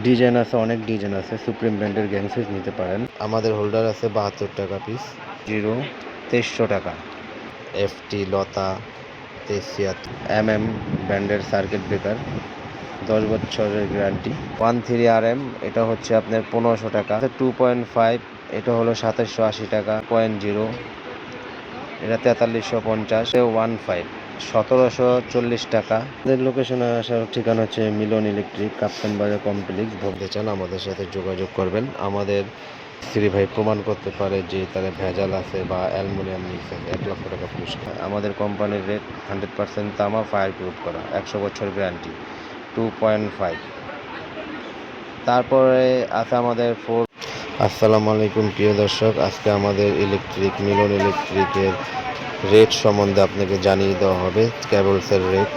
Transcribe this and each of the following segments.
Design আছে অনেক design আছে। সুপ্রিম ব্র্যান্ডের গ্যাং সুইচ নিতে পারেন। আমাদের হোল্ডার আছে বাহাত্তর টাকা পিস জিরো তেইশশো টাকা। এফটি লতা তেসিয়াত এম এম ব্র্যান্ডের সার্কিট ব্রেকার দশ বছরের guarantee one three R M এটা হচ্ছে আপনার পনেরোশো টাকা। টু পয়েন্ট ফাইভ এটা হলো সাতাশশো আশি টাকা। পয়েন্ট জিরো এটা তেতাল্লিশশো পঞ্চাশ। ওয়ান ফাইভ সতেরোশো চল্লিশ টাকা। আমাদের লোকেশনে আসার ঠিকানা হচ্ছে মিলন ইলেকট্রিক কাপ্তান বাজার কমপ্লেক্স ভাবতে চান, আমাদের সাথে যোগাযোগ করবেন। আমাদের শ্রী ভাই প্রমাণ করতে পারে যে তারা ভেজাল আছে বা অ্যালুমিনিয়াম মিক্স আছে, এক লক্ষ টাকা পুরস্কার। আমাদের কোম্পানির রেট হান্ড্রেড পার্সেন্ট তামা ফায়ার প্রুফ করা, একশো বছর গ্যারান্টি টু পয়েন্ট ফাইভ তারপরে আছে আমাদের ফোর আসসালামু আলাইকুম, প্রিয় দর্শক। আজকে আমাদের ইলেকট্রিক মিলন ইলেকট্রিকের রেট সম্বন্ধে আপনাকে জানিয়ে দেওয়া হবে ক্যাবলসের রেট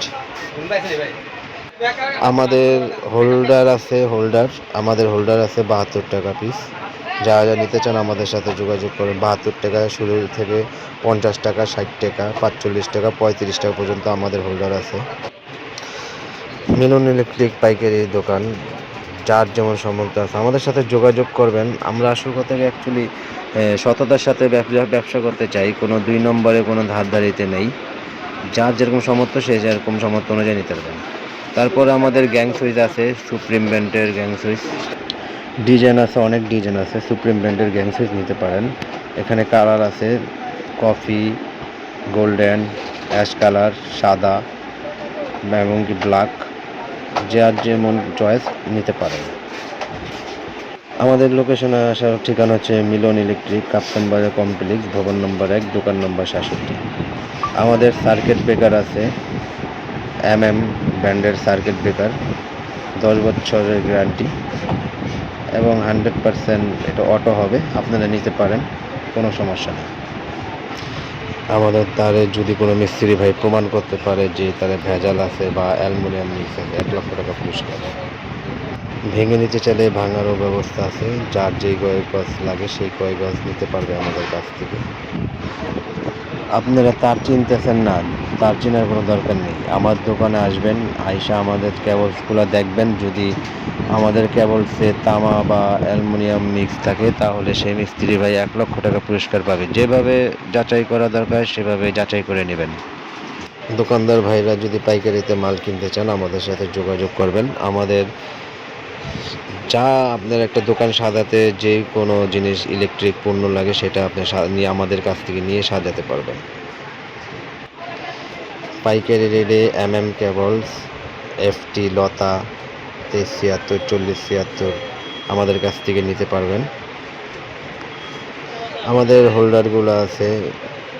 আমাদের হোল্ডার আছে হোল্ডার আমাদের হোল্ডার আছে বাহাত্তর টাকা পিস যারা যা নিতে চান আমাদের সাথে যোগাযোগ করুন। বাহাত্তর টাকা শুরু থেকে পঞ্চাশ টাকা, ষাট টাকা, পাঁচচল্লিশ টাকা, পঁয়ত্রিশ টাকা পর্যন্ত আমাদের হোল্ডার আছে। মিলন ইলেকট্রিক পাইকারি দোকান। যার যেমন সামর্থ্য আছে, আমাদের সাথে যোগাযোগ করবেন। আমরা আসল কথা অ্যাকচুয়ালি সততার সাথে ব্যবসা করতে চাই। কোনো দুই নম্বরে কোনো ধারদারিতে নেই। যার যেরকম সামর্থ্য, সে যেরকম সামর্থ্য অনুযায়ী নিতে পারবেন তারপরে আমাদের গ্যাং সুইচ আছে, সুপ্রিম ব্র্যান্ডের গ্যাং সুইচ। ডিজাইন আছে, অনেক ডিজাইন আছে। সুপ্রিম ব্র্যান্ডের গ্যাং সুইচ নিতে পারেন। এখানে কালার আছে, কফি, গোল্ডেন, অ্যাশ কালার, সাদা এবং কি ব্ল্যাক। যার যেমন চয়েস নিতে পারেন। আমাদের লোকেশনে আসার ঠিকানা হচ্ছে মিলন ইলেকট্রিক কাপ্তান বাজার কমপ্লেক্স ভবন নম্বর এক, দোকান নম্বর সাতষট্টি। আমাদের সার্কিট ব্রেকার আছে এম এম ব্র্যান্ডের সার্কিট ব্রেকার দশ বছরের গ্যারান্টি এবং হান্ড্রেড পারসেন্ট এটা অটো হবে, আপনারা নিতে পারেন, কোনো সমস্যা নেই। আমাদের তারে যদি কোনো মিস্ত্রি ভাই প্রমাণ করতে পারে যে তারে ভেজাল আছে বা অ্যালুমিনিয়াম আছে, এক লক্ষ টাকা পুরস্কার। ভেঙে নিতে চাইলে ভাঙারও ব্যবস্থা আছে। যার যেই কয়েক গজ লাগে, সেই কয়েক গজ নিতে পারবে আমাদের কাছ থেকে। আপনারা তার চিনতেছেন না। তার চেনার কোনো দরকার নেই। আমার দোকানে আসবেন, আইসা আমাদের ক্যাবলসগুলো দেখবেন। যদি আমাদের ক্যাবলসে তামা বা অ্যালুমিনিয়াম মিক্স থাকে, তাহলে সেই মিস্ত্রি ভাই এক লক্ষ টাকা পুরস্কার পাবে। যেভাবে যাচাই করা দরকার, সেভাবে যাচাই করে নেবেন। দোকানদার ভাইরা যদি পাইকারিতে মাল কিনতে চান, আমাদের সাথে যোগাযোগ করবেন। আমাদের যা আপনার একটা দোকান সাজাতে যে কোনো জিনিস ইলেকট্রিক পণ্য লাগে, সেটা আপনি নিয়ে আমাদের কাছ থেকে নিয়ে সাজাতে পারবেন। পাইকারি রেডে এম এম কেবলস এফটি লতা, তেইশ ছিয়াত্তর, চল্লিশ ছিয়াত্তর আমাদের কাছ থেকে নিতে পারবেন। আমাদের হোল্ডারগুলো আছে,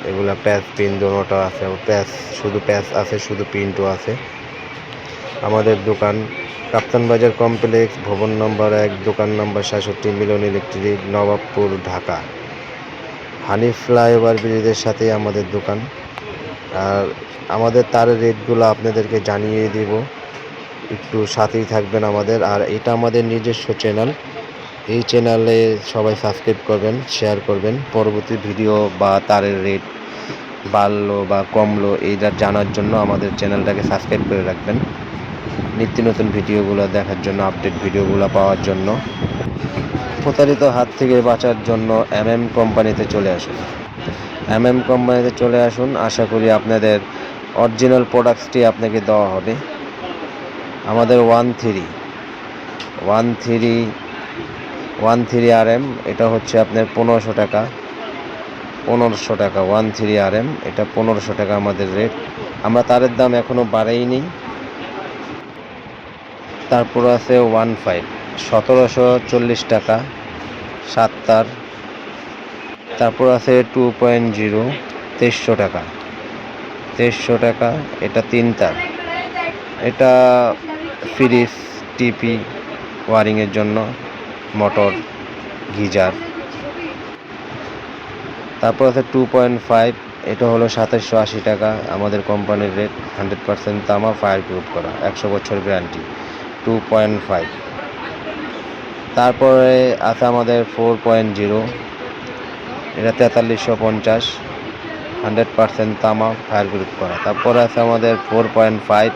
এগুলা প্যাচ, পিন, দোনোটা আছে প্যাচ, শুধু প্যাচ আছে, শুধু প্রিন্টও আছে। আমাদের দোকান। কাপ্তান বাজার কমপ্লেক্স, ভবন নম্বর এক, দোকান নম্বর সাতষট্টি, মিলন ইলেকট্রিক, নবাবপুর, ঢাকা। হানি ফ্লাইওভার ব্রিজের সাথেই আমাদের দোকান। আর আমাদের তার রেটগুলো আপনাদেরকে জানিয়ে দিব। একটু সাথেই থাকবেন আমাদের। আর এটা আমাদের নিজস্ব চ্যানেল। এই চ্যানেলে সবাই সাবস্ক্রাইব করবেন, শেয়ার করবেন। পরবর্তী ভিডিও বা তারের রেট বাড়লো বা কমলো, এইটা জানার জন্য আমাদের চ্যানেলটাকে সাবস্ক্রাইব করে রাখবেন। নিত্য নতুন ভিডিওগুলো দেখার জন্য আপডেট ভিডিওগুলো পাওয়ার জন্য। প্রতারিত হাত থেকে বাঁচার জন্য এম এম কোম্পানিতে চলে আসুন। এম এম কোম্পানিতে চলে আসুন, আশা করি আপনাদের অরিজিনাল প্রোডাক্টসটি আপনাকে দেওয়া হবে। আমাদের one three one three one three R M এটা হচ্ছে আপনার পনেরোশো টাকা। পনেরোশো টাকা, ওয়ান থ্রি আর এম এটা পনেরোশো টাকা আমাদের রেট আমরা তারের দাম এখনও বাড়াইনি। তারপর আছে ওয়ান ফাইভ। সতেরোশো চল্লিশ টাকা, সাত তার। তারপর আছে টু পয়েন্ট জিরো, তেইশশো টাকা। তেইশশো টাকা, এটা তিন তার। এটা ফ্রিজ, টিপি, ওয়ারিংয়ের জন্য, মোটর, গিজার। তারপর আছে টু পয়েন্ট ফাইভ, এটা হলো সাতাশশো আশি টাকা। আমাদের কোম্পানির রেট হান্ড্রেড পার্সেন্ট তামা ফায়ার প্রুফ করা, একশো বছর গ্যারান্টি। টু পয়েন্ট ফাইভ তারপরে আছে আমাদের ফোর পয়েন্ট জিরো এটা তেতাল্লিশশো পঞ্চাশ হান্ড্রেড পার্সেন্ট তামা ফায়ার গ্রুপ করা। তারপরে আছে আমাদের ফোর পয়েন্ট ফাইভ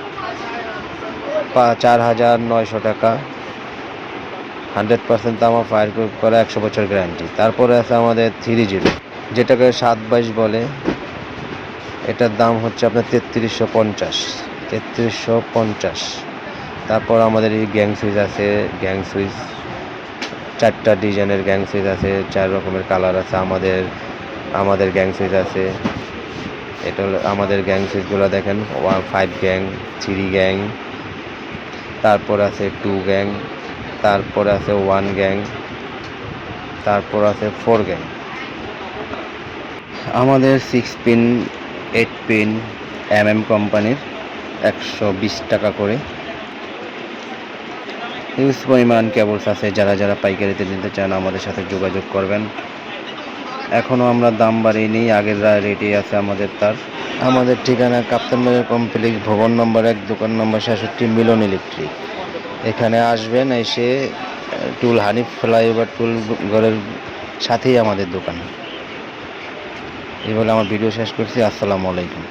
চার হাজার নয়শো টাকা হান্ড্রেড পার্সেন্ট তামা ফায়ার গ্রুপ করা, একশো বছর গ্যারান্টি তারপরে আছে আমাদের থ্রি জিরো যেটাকে সাত বাইশ বলে, এটার দাম হচ্ছে আপনার তেত্রিশশো পঞ্চাশ তেত্রিশশো পঞ্চাশ। তারপর আমাদের এই গ্যাং সুইচ আছে, গ্যাং সুইচ, চারটা ডিজাইনের গ্যাং সুইচ আছে, চার রকমের কালার আছে, আমাদের আমাদের গ্যাং সুইচ আছে। এটা হলো আমাদের গ্যাং সুইচগুলো দেখেন, one five gang, three gang, তারপর আছে টু গ্যাং, তারপর আছে ওয়ান গ্যাং, তারপর আছে ফোর গ্যাং। আমাদের six pin, eight pin, M M কোম্পানির একশো বিশ টাকা করে হিউজ পরিমাণ কেবলস আছে যারা যারা পাইকারিতে নিতে চান আমাদের সাথে যোগাযোগ করবেন। এখনও আমরা দাম বাড়িয়ে আগের রেটেই আছে আমাদের তার। আমাদের ঠিকানা কাপ্তান বাজার কমপ্লেক্স ভবন নম্বর এক, দোকান নম্বর সাতষট্টি মিলন ইলেকট্রিক এখানে আসবেন, এসে টুল হানিফ ফ্লাইওভার টুল ঘরের সাথেই আমাদের দোকান। এই বলে আমার ভিডিও শেষ করছি, আসসালামু আলাইকুম।